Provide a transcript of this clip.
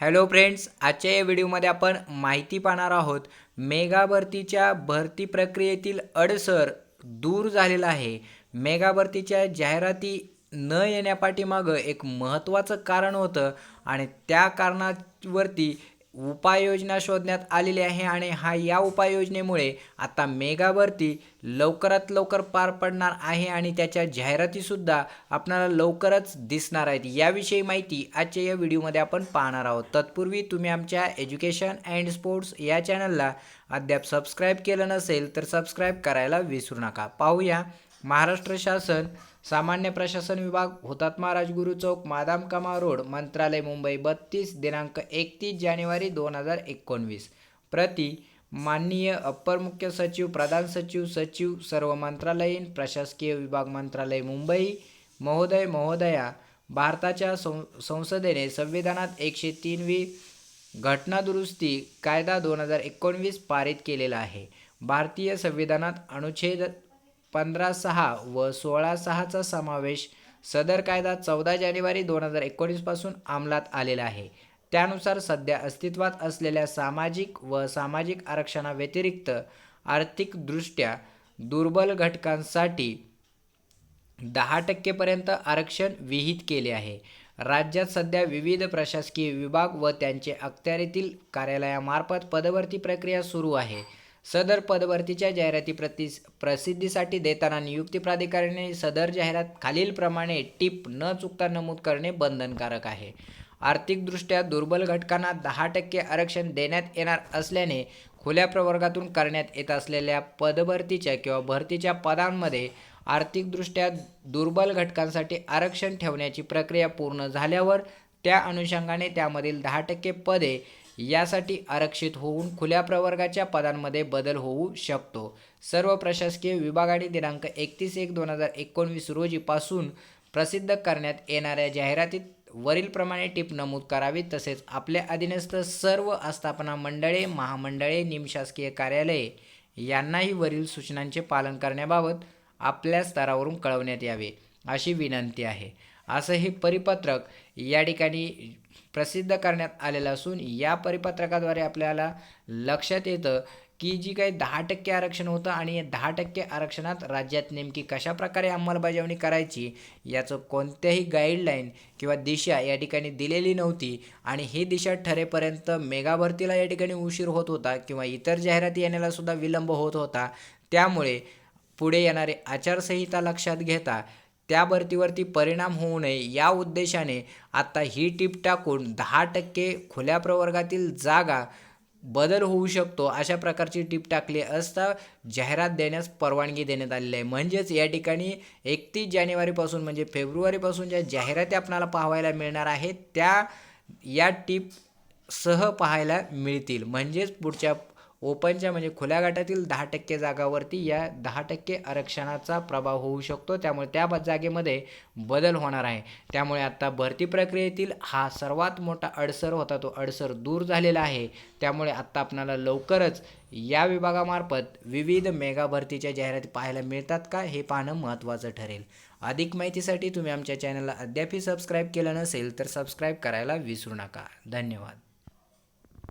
Hello friends आजच्या या व्हिडिओमध्ये आपण माहिती पाहणार आहोत मेगा भरतीच्या भरती प्रक्रियेतील अडसर दूर झालेला आहे. मेगा भरतीच्या जाहिराती न येण्यापाठीमागं एक महत्त्वाचं कारण होतं आणि त्या कारणावरती उपाययोजना शोधण्यात आलेली आहे आणि हा या उपाययोजनेमुळे आता मेगा भरती लवकरात लवकर पार पडणार आहे आणि त्याच्या जाहिरातीसुद्धा आपल्याला लवकरच दिसणार आहेत. याविषयी माहिती आजच्या या व्हिडिओमध्ये आपण पाहणार आहोत. तत्पूर्वी तुम्ही आमच्या एज्युकेशन अँड स्पोर्ट्स या चॅनलला अद्याप सबस्क्राईब केलं नसेल तर सबस्क्राईब करायला विसरू नका. पाहूया महाराष्ट्र शासन सामान्य प्रशासन विभाग हुतात्मा राजगुरू चौक मादाम कामा रोड मंत्रालय मुंबई बत्तीस दिनांक एकतीस जानेवारी दोन हजार एकोणवीस. प्रति माननीय अप्पर मुख्य सचिव प्रधान सचिव सचिव सर्व मंत्रालयीन प्रशासकीय विभाग मंत्रालय मुंबई महोदय महोदया भारताच्या सं संसदेने संविधानात एकशे तीनवी घटनादुरुस्ती कायदा दोन हजार एकोणवीस पारित केलेला आहे. भारतीय संविधानात अनुच्छेद पंधरा सहा व सोळा सहाचा समावेश सदर कायदा चौदा जानेवारी दोन हजार एकोणीसपासून अंमलात आलेला आहे. त्यानुसार सध्या अस्तित्वात असलेल्या सामाजिक व सामाजिक आरक्षणाव्यतिरिक्त आर्थिकदृष्ट्या दुर्बल घटकांसाठी दहा टक्केपर्यंत आरक्षण विहित केले आहे. राज्यात सध्या विविध प्रशासकीय विभाग व त्यांचे अखत्यारीतील कार्यालयामार्फत पदभरती प्रक्रिया सुरू आहे. सदर पदभरतीच्या जाहिराती प्रति प्रसिद्धीसाठी देताना नियुक्ती प्राधिकाऱ्याने सदर जाहिरात खालीलप्रमाणे टिप न चुकता नमूद करणे बंधनकारक आहे. आर्थिकदृष्ट्या दुर्बल घटकांना दहा टक्के आरक्षण देण्यात येणार असल्याने खुल्या प्रवर्गातून करण्यात येत असलेल्या पदभरतीच्या किंवा भरतीच्या पदांमध्ये आर्थिकदृष्ट्या दुर्बल घटकांसाठी आरक्षण ठेवण्याची प्रक्रिया पूर्ण झाल्यावर त्या अनुषंगाने त्यामधील दहा टक्के पदे यासाठी आरक्षित होऊन खुल्या प्रवर्गाच्या पदांमध्ये बदल होऊ शकतो. सर्व प्रशासकीय विभागाने दिनांक एकतीस एक दोन हजार एकोणवीस रोजीपासून प्रसिद्ध करण्यात येणाऱ्या जाहिरातीत वरीलप्रमाणे टिप नमूद करावी तसेच आपल्या अधीनस्थ सर्व आस्थापना मंडळे महामंडळे निमशासकीय कार्यालये यांनाही वरील सूचनांचे पालन करण्याबाबत आपल्या स्तरावरून कळवण्यात यावे अशी विनंती आहे. असं हे परिपत्रक या ठिकाणी प्रसिद्ध करण्यात आलेलं असून या परिपत्रकाद्वारे आपल्याला लक्षात येतं की जी काही दहा टक्के आरक्षण होतं आणि या दहा टक्के आरक्षणात राज्यात नेमकी कशा प्रकारे अंमलबजावणी करायची याचं कोणत्याही गाईडलाईन किंवा दिशा या ठिकाणी दिलेली नव्हती आणि ही दिशा ठरेपर्यंत मेगा भरतीला या ठिकाणी उशीर होत होता किंवा इतर जाहिराती येण्याला सुद्धा विलंब होत होता. त्यामुळे पुढे येणारे आचारसंहिता लक्षात घेता त्या भरतीवरती परिणाम होऊ नये या उद्देशाने आता ही टीप टाकून दहा टक्के खुल्या प्रवर्गातील जागा बदल होऊ शकतो अशा प्रकारची टीप टाकली असता जाहिरात देण्यास परवानगी देण्यात आलेली आहे. म्हणजेच या ठिकाणी एकतीस जानेवारीपासून म्हणजे फेब्रुवारीपासून ज्या जाहिराती आपल्याला पाहायला मिळणार आहेत त्या या टीप सह पाहायला मिळतील. म्हणजेच पुढच्या ओपनच्या म्हणजे खुल्या गटातील दहा टक्के जागावरती या दहा टक्के आरक्षणाचा प्रभाव होऊ शकतो. त्यामुळे त्या जागेमध्ये बदल होणार आहे. त्यामुळे आत्ता भरती प्रक्रियेतील हा सर्वात मोठा अडसर होता तो अडसर दूर झालेला आहे. त्यामुळे आत्ता आपणाला लवकरच या विभागामार्फत विविध मेगा भरतीच्या जाहिराती पाहायला मिळतात का हे पाहणं महत्त्वाचं ठरेल. अधिक माहितीसाठी तुम्ही आमच्या चॅनलला अद्यापही सबस्क्राईब केलं नसेल तर सबस्क्राईब करायला विसरू नका. धन्यवाद.